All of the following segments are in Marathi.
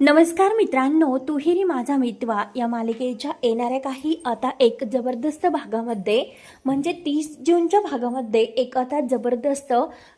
नमस्कार मित्रांनो तुहेरी माझा मितवा. या मालिकेच्या येणाऱ्या काही आता एक जबरदस्त भागामध्ये म्हणजे तीस जूनच्या भागामध्ये एक आता जबरदस्त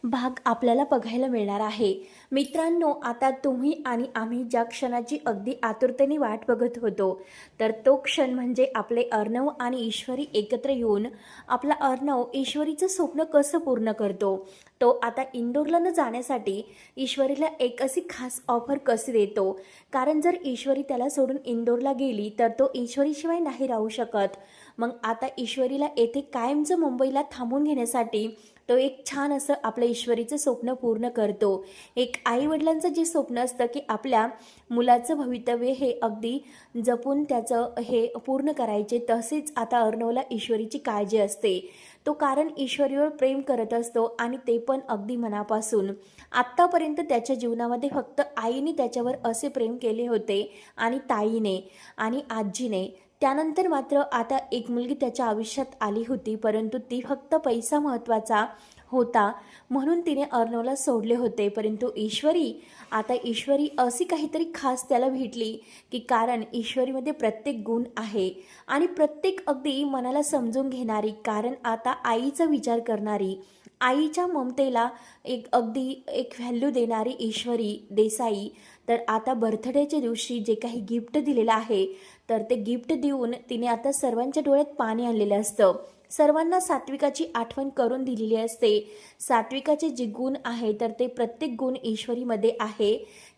भाग आपल्याला बघायला मिळणार आहे. मित्रांनो आता तुम्ही आणि आम्ही ज्या क्षणाची अगदी आतुरतेने वाट बघत होतो तर तो क्षण म्हणजे आपले अर्णव आणि ईश्वरी एकत्र येऊन आपला अर्णव ईश्वरीचं स्वप्न कसं पूर्ण करतो? तो आता इंदोरला न जाण्यासाठी ईश्वरीला एक अशी खास ऑफर कशी देतो? कारण जर ईश्वरी त्याला सोडून इंदोरला गेली तर तो ईश्वरीशिवाय नाही राहू शकत. मग आता ईश्वरीला येथे कायमचं मुंबईला थांबून घेण्यासाठी तो एक छान असं आपलं ईश्वरीचं स्वप्न पूर्ण करतो. एक आईवडिलांचं जे स्वप्न असतं की आपल्या मुलाचं भवितव्य हे अगदी जपून त्याचं हे पूर्ण करायचे तसेच आता अर्णवला ईश्वरीची काळजी असते. तो कारण ईश्वरीवर प्रेम करत असतो आणि ते पण अगदी मनापासून. आत्तापर्यंत त्याच्या जीवनामध्ये फक्त आईने त्याच्यावर असे प्रेम केले होते आणि ताईने आणि आजीने. त्यानंतर मात्र आता एक मुलगी त्याच्या आयुष्यात आली होती परंतु ती फक्त पैसा महत्त्वाचा होता म्हणून तिने अर्णवला सोडले होते. परंतु ईश्वरी आता ईश्वरी अशी काहीतरी खास त्याला भेटली की कारण ईश्वरीमध्ये प्रत्येक गुण आहे आणि प्रत्येक अगदी मनाला समजून घेणारी कारण आता आईचा विचार करणारी आईच्या ममतेला एक अगदी एक व्हॅल्यू देणारी ईश्वरी देसाई. तर आता बर्थडेच्या दिवशी जे काही गिफ्ट दिलेलं आहे तर ते गिफ्ट देऊन तिने आता सर्वांच्या डोळ्यात पाणी आणलेलं असतं. सर्वांना सात्विकाची आठवण करून दिलेली असते. सात्विकाचे जे गुण आहे तर ते प्रत्येक गुण ईश्वरीमध्ये आहे.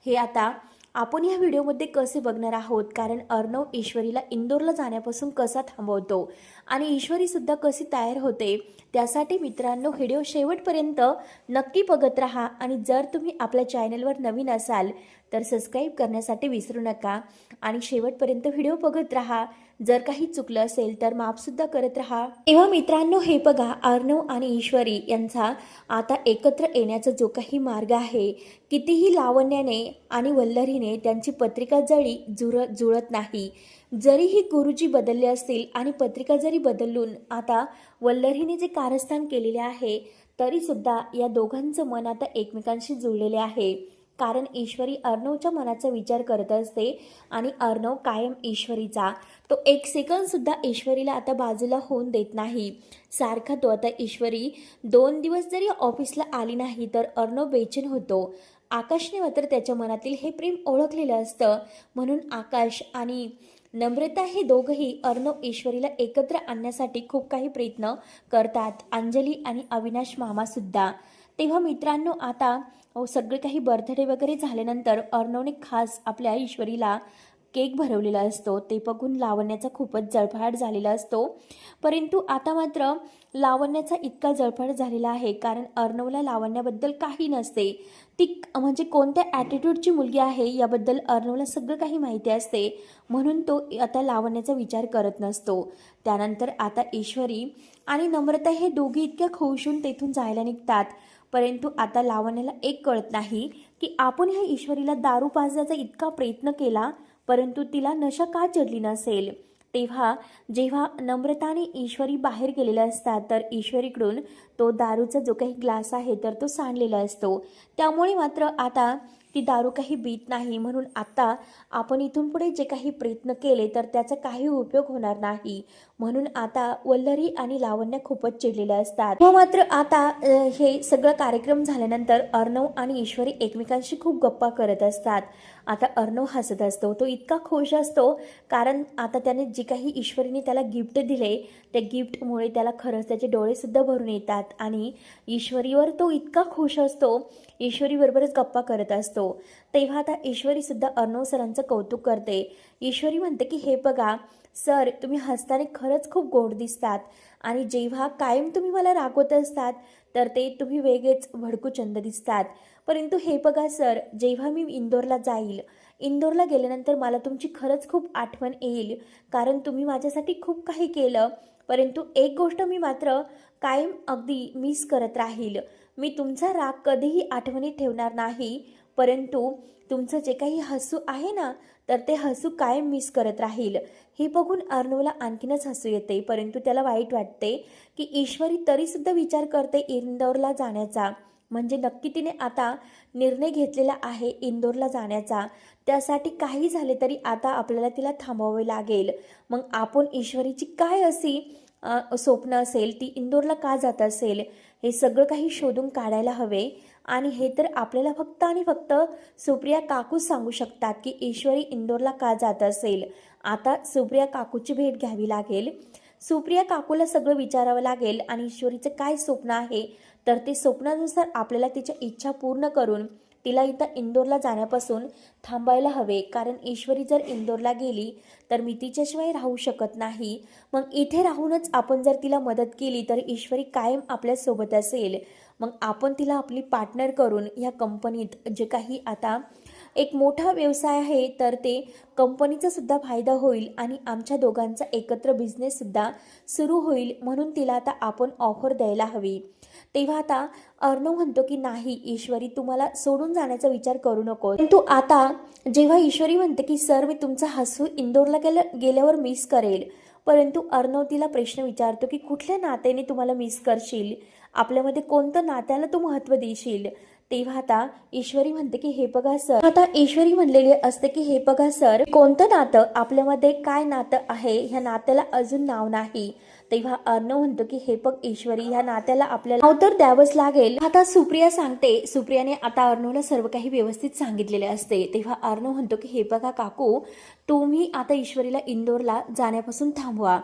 हे आता आपण या व्हिडिओमध्ये कसे बघणार आहोत? कारण अर्णव ईश्वरीला इंदोरला जाण्यापासून कसा थांबवतो? आणि ईश्वरीसुद्धा कशी तयार होते? त्यासाठी मित्रांनो व्हिडिओ शेवटपर्यंत नक्की बघत राहा. आणि जर तुम्ही आपल्या चॅनलवर नवीन असाल तर सबस्क्राईब करण्यासाठी विसरू नका. आणि शेवटपर्यंत व्हिडिओ बघत राहा. जर काही चुकलं असेल तर माफसुद्धा करत राहा. तेव्हा मित्रांनो हे बघा अर्णव आणि ईश्वरी यांचा आता एकत्र येण्याचा जो काही मार्ग आहे कितीही लावण्याने आणि वल्लरीने त्यांची पत्रिका जळी जुर जुळत नाही जरीही गुरुजी बदलले असतील आणि पत्रिका जरी बदलून आता वल्लरीने जे कारस्थान केलेले आहे तरीसुद्धा या दोघांचं मन आता एकमेकांशी जुळलेले आहे. कारण ईश्वरी अर्णवच्या मनाचा विचार करत असते आणि अर्णव कायम ईश्वरीचा. तो एक सेकंदसुद्धा ईश्वरीला आता बाजूला होऊन देत नाही. सारखा तो आता ईश्वरी दोन दिवस जरी ऑफिसला आली नाही तर अर्णव बेचैन होतो. आकाशने मात्र त्याच्या मनातील हे प्रेम ओळखलेलं असतं. म्हणून आकाश आणि नम्रता हे दोघंही अर्णव ईश्वरीला एकत्र आणण्यासाठी खूप काही प्रयत्न करतात. अंजली आणि अविनाश मामासुद्धा तेव्हा मित्रांनो आता सगळे काही बर्थडे वगैरे झाल्यानंतर अर्णवने खास आपल्या ईश्वरीला केक भरवलेला असतो. ते बघून लावण्याचा खूपच जळफाट झालेला असतो. परंतु आता मात्र लावण्याचा इतका जळफाट झालेला आहे कारण अर्णवला लावण्याबद्दल काही नसते. ती म्हणजे कोणत्या ॲटिट्यूडची मुलगी आहे याबद्दल अर्णवला सगळं काही माहिती असते. म्हणून तो आता लावण्याचा विचार करत नसतो. त्यानंतर आता ईश्वरी आणि नम्रता हे दोघे इतक्या खुश होऊन तेथून जायला निघतात. परंतु आता लावण्याला एक कळत नाही की आपण ह्या ईश्वरीला दारू पाजण्याचा इतका प्रयत्न केला परंतु तिला नशा का चढली नसेल? तेव्हा जेव्हा नम्रता आणि ईश्वरी बाहेर गेलेल्या असतात तर ईश्वरीकडून तो दारूचा जो काही ग्लास आहे तर तो सांडलेला असतो. त्यामुळे मात्र आता ती दारू काही बीत नाही. म्हणून आता आपण इथून पुढे जे काही प्रयत्न केले तर त्याचा काही उपयोग होणार नाही. म्हणून आता वल्लरी आणि लावण्य खूपच चिडलेल्या असतात. व मात्र आता हे सगळं कार्यक्रम झाल्यानंतर अर्णव आणि ईश्वरी एकमेकांशी खूप गप्पा करत असतात. आता अर्णव हसत असतो. तो इतका खुश असतो कारण आता त्याने जे काही ईश्वरीने त्याला गिफ्ट दिले त्या गिफ्टमुळे त्याला खरंच त्याचे डोळेसुद्धा भरून येतात. आणि ईश्वरीवर तो इतका खुश असतो ईश्वरीबरोबरच गप्पा करत असतो. तेव्हा आता ईश्वरीसुद्धा अर्णव सरांचं कौतुक करते. ईश्वरी म्हणते की हे बघा सर तुम्ही हसताना खरंच खूप गोड दिसतात आणि जेव्हा कायम तुम्ही मला रागवत असतात तर ते तुम्ही वेगळेच भडकूचंद दिसतात. परंतु हे बघा सर जेव्हा मी इंदोरला जाईल इंदोरला गेल्यानंतर मला तुमची खरंच खूप आठवण येईल कारण तुम्ही माझ्यासाठी खूप काही केलं परंतु एक गोष्ट मी मात्र कायम अगदी मिस करत राहील. मी तुमचा राग कधीही आठवणीत ठेवणार नाही परंतु तुमचं जे काही हसू आहे ना तर ते हसू कायम मिस करत राहील. हे बघून अर्णवला आणखीनच हसू येते परंतु त्याला वाईट वाटते की ईश्वरी तरीसुद्धा विचार करते इंदौरला जाण्याचा. म्हणजे नक्की तिने आता निर्णय घेतलेला आहे इंदोरला जाण्याचा. त्यासाठी काही झाले तरी आता आपल्याला तिला थांबवावे लागेल. मग आपण ईश्वरीची काय अशी स्वप्न असेल ती इंदोरला का जात असेल हे सगळं काही शोधून काढायला हवे. आणि हे तर आपल्याला फक्त आणि फक्त सुप्रिया काकूच सांगू शकतात की ईश्वरी इंदोरला का जात असेल. आता सुप्रिया काकूची भेट घ्यावी लागेल. सुप्रिया काकूला सगळं विचारावं लागेल आणि ईश्वरीचं काय स्वप्न आहे तर ते स्वप्नानुसार आपल्याला तिच्या इच्छा पूर्ण करून तिला इथं इंदोरला जाण्यापासून थांबायला हवे. कारण ईश्वरी जर इंदोरला गेली तर मी तिच्याशिवाय राहू शकत नाही. मग इथे राहूनच आपण जर तिला मदत केली तर ईश्वरी कायम आपल्यासोबत असेल. मग आपण तिला आपली पार्टनर करून ह्या कंपनीत जे काही आता एक मोठा व्यवसाय आहे तर ते कंपनीचा सुद्धा फायदा होईल आणि आमच्या दोघांचा एकत्र बिझनेससुद्धा सुरू होईल म्हणून तिला आता आपण ऑफर द्यायला हवी. तेव्हा आता अर्णव म्हणतो की नाही ईश्वरी तुम्हाला सोडून जाण्याचा विचार करू नको परंतु आता जेव्हा ईश्वरी म्हणते की सर मी तुमचा हसू इंदोरला गेल्या गेल्यावर मिस करेल. परंतु अर्णव तिला प्रश्न विचारतो की कुठल्या नात्याने तुम्हाला मिस करशील? आपल्यामध्ये कोणतं नात्याला तू महत्त्व देशील? तेव्हा आता ईश्वरी म्हणते की हे बघा सर. आता ईश्वरी म्हणलेली असते की हे बघा सर कोणतं नातं आपल्यामध्ये काय नातं आहे? ह्या नात्याला अजून नाव नाही. तेव्हा अर्णव म्हणतो की हे बघ ईश्वरी ह्या नात्याला आपल्याला अवतर तर द्यावंच लागेल. आता सुप्रिया सांगते सुप्रियाने आता अर्णवला सर्व काही व्यवस्थित सांगितलेले असते. तेव्हा अर्णव म्हणतो की हे बघा काकू तुम्ही आता ईश्वरीला इंदोरला जाण्यापासून थांबवा.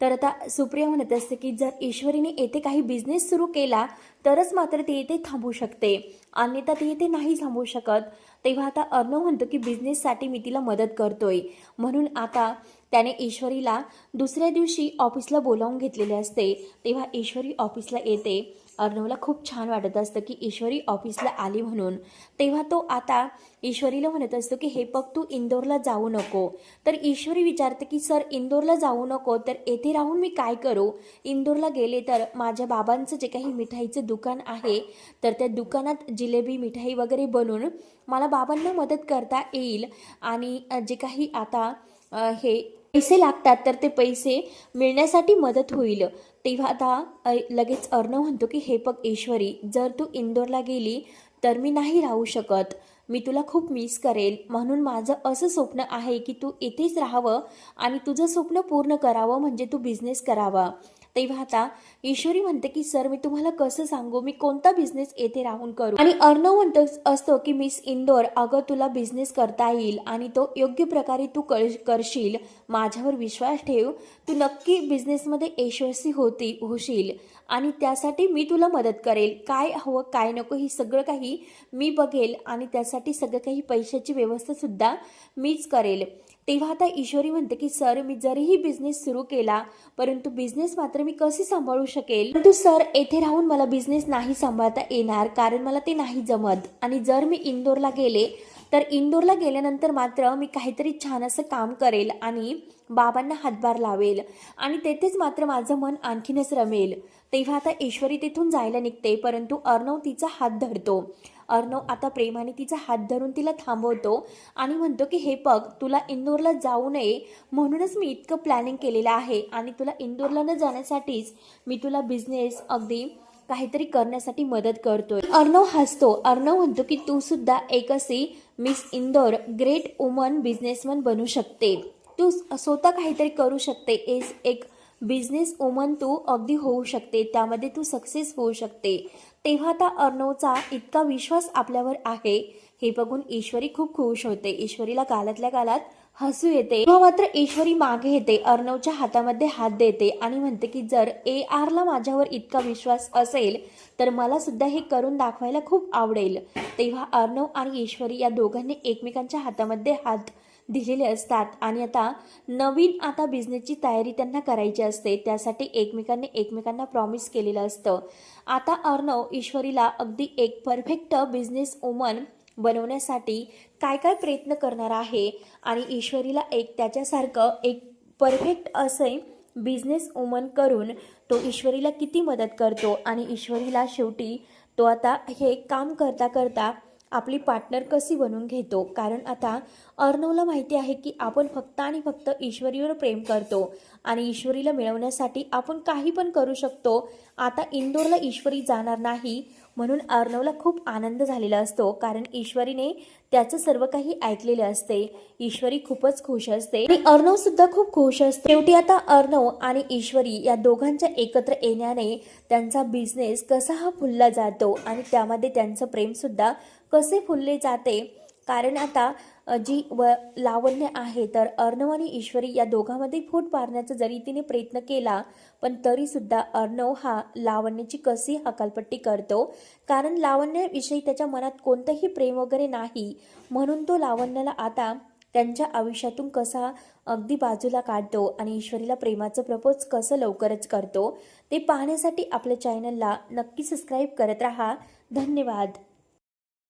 तर आता सुप्रिया म्हणत असते की जर ईश्वरीने येथे काही बिझनेस सुरू केला तरच मात्र ती येथे थांबू शकते. अन्यथा ती येथे नाही थांबू शकत. तेव्हा आता अर्णव म्हणतो की बिझनेससाठी मी तिला मदत करतोय. म्हणून आता त्याने ईश्वरीला दुसऱ्या दिवशी ऑफिसला बोलावून घेतलेले असते. तेव्हा ईश्वरी ऑफिसला येते. अर्णवला खूप छान वाटत असतं की ईश्वरी ऑफिसला आली म्हणून. तेव्हा तो आता ईश्वरीला म्हणत असतो की हे बघ तू इंदोरला जाऊ नको. तर ईश्वरी विचारते की सर इंदोरला जाऊ नको? तर येथे राहून मी काय करू? इंदोरला गेले तर माझ्या बाबांचं जे काही मिठाईचं दुकान आहे तर त्या दुकानात जिलेबी मिठाई वगैरे बनवून मला बाबांना मदत करता येईल. आणि जे काही आता हे पैसे लागतात तर ते पैसे मिळण्यासाठी मदत होईल. तेव्हा आता लगेच अर्णव म्हणतो की हे बघ ईश्वरी जर तू इंदोरला गेली तर मी नाही राहू शकत. मी तुला खूप मिस करेल. म्हणून माझं असं स्वप्न आहे की तू इथेच राहावं आणि तुझं स्वप्न पूर्ण करावं म्हणजे तू बिझनेस करावा. तेव्हा आता ईश्वरी म्हणते की सर मी तुम्हाला कसं सांगू? मी कोणता बिझनेस येथे राहून करू? आणि अर्णव म्हणतो असतो की मिस इंदोर अगं तुला बिझनेस करता येईल आणि तो योग्य प्रकारे तू कर करशील. माझ्यावर विश्वास ठेव. तू नक्की बिझनेसमध्ये यशस्वी होती होशील. आणि त्यासाठी मी तुला मदत करेल. काय हवं काय नको हे सगळं काही मी बघेल आणि त्यासाठी सगळं काही पैशाची व्यवस्था सुद्धा मीच करेल. तेव्हा आता ईश्वरी म्हणते की सर मी जरीही बिझनेस सुरू केला परंतु बिझनेस मात्र मी कसे सांभाळू शकेल? परंतु सर येथे राहून मला बिझनेस नाही सांभाळता येणार कारण मला ते नाही जमत. आणि जर मी इंदोरला गेले तर इंदोरला गेल्यानंतर मात्र मी काहीतरी छान असं काम करेल आणि बाबांना हातभार लावेल. आणि तेथेच मात्र माझं मन आणखीनच रमेल. तेव्हा आता ईश्वरी तिथून जायला निघते परंतु अर्णव तिचा हात धरतो. अर्णव आता प्रेमाने तिचा हात धरून तिला थांबवतो आणि म्हणतो की हे बघ तुला इंदोरला जाऊ नये. म्हणूनच मी इतकं प्लॅनिंग केलेलं आहे आणि तुला इंदोरला न जाण्यासाठीच मी तुला बिझनेस अगदी काहीतरी करण्यासाठी मदत करतोय. अर्णव हसतो. अर्णव म्हणतो की तू सुद्धा एक अशी miss Indore great woman businessman बनू शकते. तू स्वतः काहीतरी करू शकते. एस एक बिझनेस वुमन तू अगदी होऊ शकते. त्यामध्ये तू सक्सेस होऊ शकते. तेव्हा आता अर्णवचा इतका विश्वास आपल्यावर आहे. हे बघून ईश्वरी खूप खुश होते. ईश्वरीला गालातल्या गालात हसू येते. तेव्हा मात्र ईश्वरी मागे येते. अर्णवच्या हातामध्ये हात देते आणि म्हणते की जर ए आरला माझ्यावर इतका विश्वास असेल तर मला सुद्धा हे करून दाखवायला खूप आवडेल. तेव्हा अर्णव आणि ईश्वरी या दोघांनी एकमेकांच्या हातामध्ये हात दिलेले असतात. आणि आता नवीन आता बिझनेसची तयारी त्यांना करायची असते. त्यासाठी एकमेकांनी एकमेकांना प्रॉमिस केलेलं असतं. आता अर्णव ईश्वरीला अगदी एक परफेक्ट बिझनेस वुमन बनवण्यासाठी काय काय प्रयत्न करणार आहे? आणि ईश्वरीला एक त्याच्यासारखं एक परफेक्ट असे बिझनेस वुमन करून तो ईश्वरीला किती मदत करतो? आणि ईश्वरीला शेवटी तो आता हे काम करता करता आपली पार्टनर कशी बनवून घेतो? कारण आता अर्णवला माहिती आहे की आपण फक्त आणि फक्त ईश्वरीवर प्रेम करतो आणि ईश्वरीला मिळवण्यासाठी आपण काही पण करू शकतो. आता इंदोरला ईश्वरी जाणार नाही. म्हणून अर्णवला खूप आनंद झालेला असतो कारण ईश्वरीने त्याचं सर्व काही ऐकलेले असते. ईश्वरी खूपच खुश असते. आणि अर्णव सुद्धा खूप खुश असते. शेवटी आता अर्णव आणि ईश्वरी या दोघांच्या एकत्र येण्याने त्यांचा बिझनेस कसा हा फुलला जातो आणि त्यामध्ये त्यांचं प्रेम सुद्धा कसे फुलले जाते. कारण आता जी व लावण्य आहे तर अर्णव आणि ईश्वरी या दोघांमध्ये फूट मारण्याचा जरी तिने प्रयत्न केला पण तरीसुद्धा अर्णव हा लावण्याची कशी हकालपट्टी करतो? कारण लावण्याविषयी त्याच्या मनात कोणतंही प्रेम वगैरे नाही म्हणून तो लावण्याला आता त्यांच्या आयुष्यातून कसा अगदी बाजूला काढतो आणि ईश्वरीला प्रेमाचं प्रपोज कसं लवकरच करतो ते पाहण्यासाठी आपल्या चॅनलला नक्की सबस्क्राईब करत राहा. धन्यवाद.